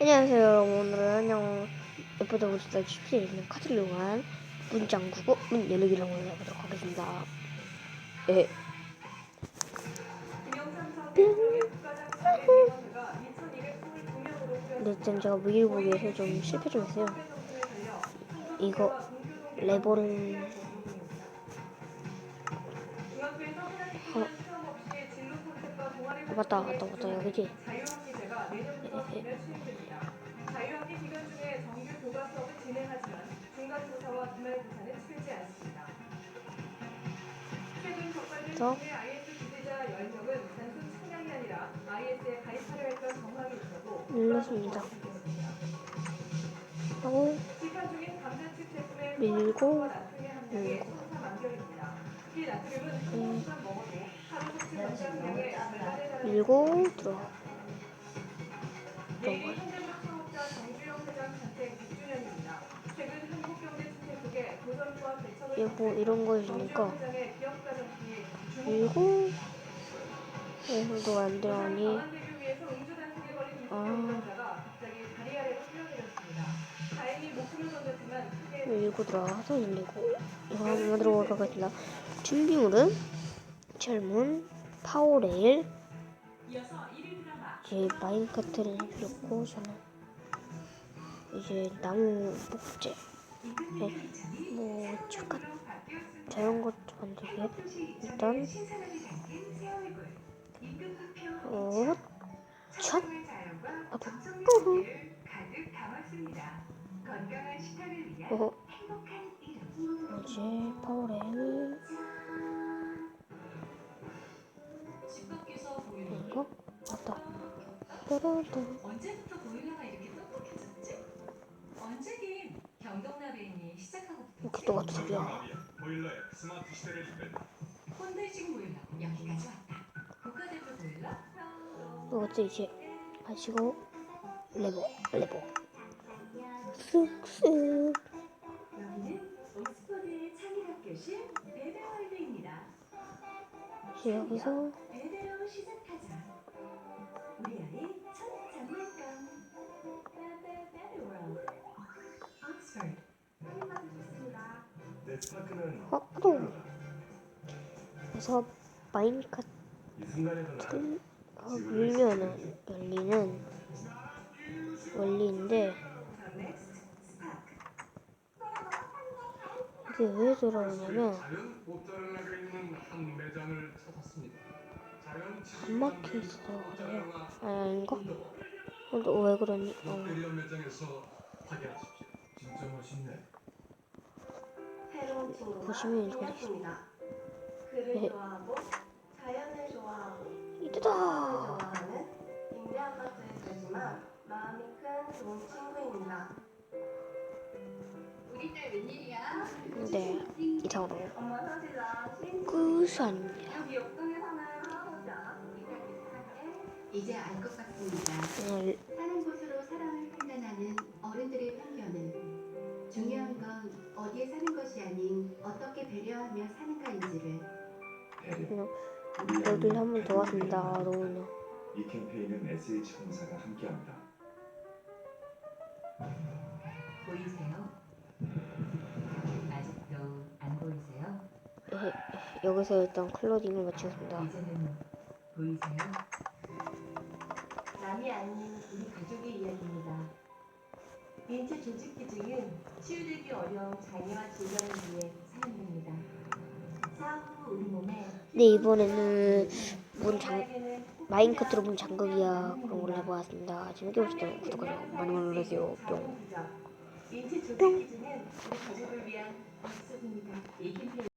안녕하세요 여러분. 오늘은 안녕. 예쁘다 보시다 17에 있는 카드를 이용한 문장 국어 문 열리기를 한번 해보도록 하겠습니다. 예. 근데 지금 제가 무기를 보기에서 좀 실패 좀 했어요. 이거 레버를 어, 어 맞다 맞다 맞다. 여기지 예, 예. 자유학기 기간 중에 정규 교과 수업을 진행하지만 중간 조사와 기말 조사는 치르지 않습니다. 최근 적발된 저? 국내 IS 기재자 10명은 단순 청량이 아니라 IS에 가입하려 했던 정황이 있어도 눌렀습니다. 하고 밀고, 함량이 밀고. 밀고 들어 가 내일이 현대무역 창업자 정주영 회장 탄생 6주년입니다. 최근 한국경제진흥국의 도전과 대처를 이거 뭐 이런 거 있으니까? 밀고 해서도 안 걸린 아. 크게 밀고 들어가서 밀리고 이거 만들어 보도록 준비물은? 철문 파워레일 이제 마인카트를 해줬고 저는 이제 나무 목재 네, 뭐 잠깐 저런 것도 만들게 일단 어, 첫 하고 뿌후 어, 이제 파워레 따라따 언제부터 보일러가 이렇게 똑똑해졌지? 언제긴 경동나베인이 시작하고부터 이렇게 똑같은 소리야. 보일러의 스마트 시대를 이끈 혼내식 보일러. 여기까지 왔다. 국가대표 보일러? 이것도 이제 하시고 레버 레버. 쓱쓱 여기는 옥스퍼드의 창의력 교실 베데월드입니다. 이제 여기서 베데로 시작 어, 또 그래서 마인카트를 밀면은 열리는 원리인데 이게 왜. 자연 안 막혀 있어 그래요 아 아닌가? 어, 너왜 그러니? 어. 보시면 이렇게. 글을 네. 이때다? 네 이상으로 할아버지 알아? 이제 알 것 같습니다. 오늘 사는 곳으로 사람을 판단하는 어른들의 중요한 건 어디에 사는 것이 아닌 어떻게 배려하며 사는가인지를 그냥 여기를 한 번 더 왔습니다 너무나 이 캠페인은 SH공사가 함께합니다. 보이세요? 아직도 안 보이세요? 예, 여기서 일단 클로징을 마치겠습니다 이제는 보이세요? 남이 아닌 우리 가족의 이야기입니다. 인체 조직 기증은 치유되기 어려운 장애와 질병을 위해 사용됩니다. 사후 우리 몸에 네 이번에는 문 장, 나에게는 마인크트로 문 잠그기야 그런 걸 해보았습니다 재밌게 보셨다면 구독하고 많이 많이 눌러주세요 뿅 인체 조직 기증은 우리 가족을 위한 약속입니다. 이 캠페인